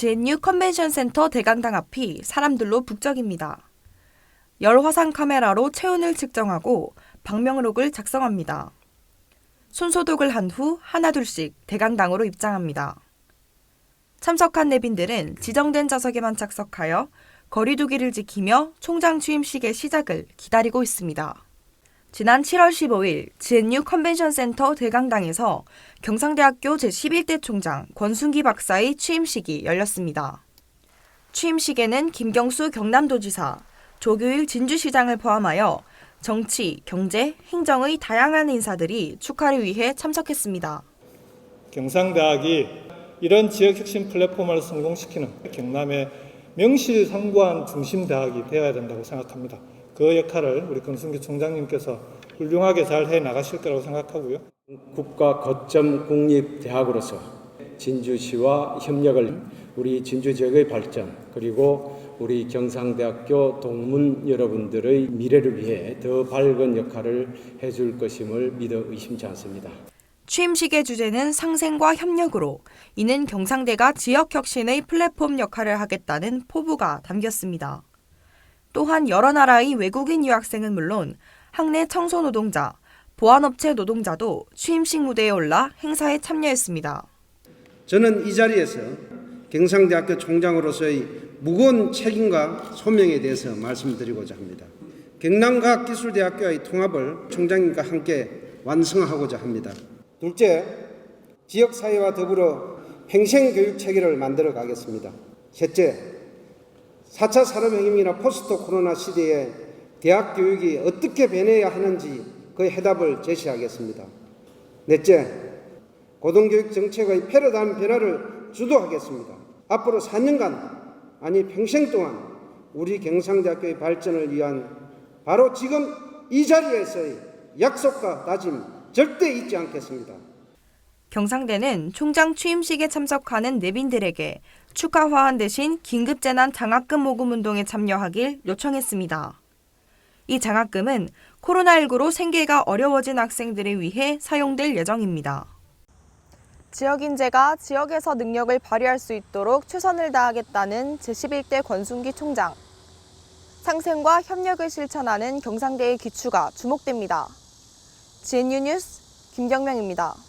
GNU 컨벤션 센터 대강당 앞이 사람들로 북적입니다. 열 화상 카메라로 체온을 측정하고 방명록을 작성합니다. 손소독을 한 후 하나둘씩 대강당으로 입장합니다. 참석한 내빈들은 지정된 좌석에만 착석하여 거리두기를 지키며 총장 취임식의 시작을 기다리고 있습니다. 지난 7월 15일 GNU 컨벤션 센터 대강당에서 경상대학교 제11대 총장 권순기 박사의 취임식이 열렸습니다. 취임식에는 김경수 경남도지사, 조규일 진주시장을 포함하여 정치, 경제, 행정의 다양한 인사들이 축하를 위해 참석했습니다. 경상대학이 이런 지역 혁신 플랫폼을 성공시키는 경남의 명실상부한 중심 대학이 되어야 된다고 생각합니다. 그 역할을 우리 권순기 총장님께서 훌륭하게 잘 해 나가실 거라고 생각하고요. 국가 거점 공립 대학으로서 진주시와 협력을 우리 진주 지역의 발전 그리고 우리 경상대학교 동문 여러분들의 미래를 위해 더 밝은 역할을 해줄 것임을 믿어 의심치 않습니다. 취임식의 주제는 상생과 협력으로 이는 경상대가 지역 혁신의 플랫폼 역할을 하겠다는 포부가 담겼습니다. 또한 여러 나라의 외국인 유학생은 물론 학내 청소 노동자, 보안업체 노동자도 취임식 무대에 올라 행사에 참여했습니다. 저는 이 자리에서 경상대학교 총장으로서의 무거운 책임과 소명에 대해서 말씀드리고자 합니다. 경남과학기술대학교의 통합을 총장님과 함께 완성하고자 합니다. 둘째, 지역사회와 더불어 평생교육 체계를 만들어 가겠습니다. 셋째, 4차 산업혁명이나 포스트 코로나 시대에 대학 교육이 어떻게 변해야 하는지 그 해답을 제시하겠습니다. 넷째, 고등교육 정책의 패러다임 변화를 주도하겠습니다. 앞으로 4년간 아니 평생 동안 우리 경상대학교의 발전을 위한 바로 지금 이 자리에서의 약속과 다짐 절대 잊지 않겠습니다. 경상대는 총장 취임식에 참석하는 내빈들에게 축하 화환 대신 긴급재난 장학금 모금 운동에 참여하길 요청했습니다. 이 장학금은 코로나19로 생계가 어려워진 학생들을 위해 사용될 예정입니다. 지역 인재가 지역에서 능력을 발휘할 수 있도록 최선을 다하겠다는 제11대 권순기 총장. 상생과 협력을 실천하는 경상대의 기추가 주목됩니다. GNU 뉴스 김경명입니다.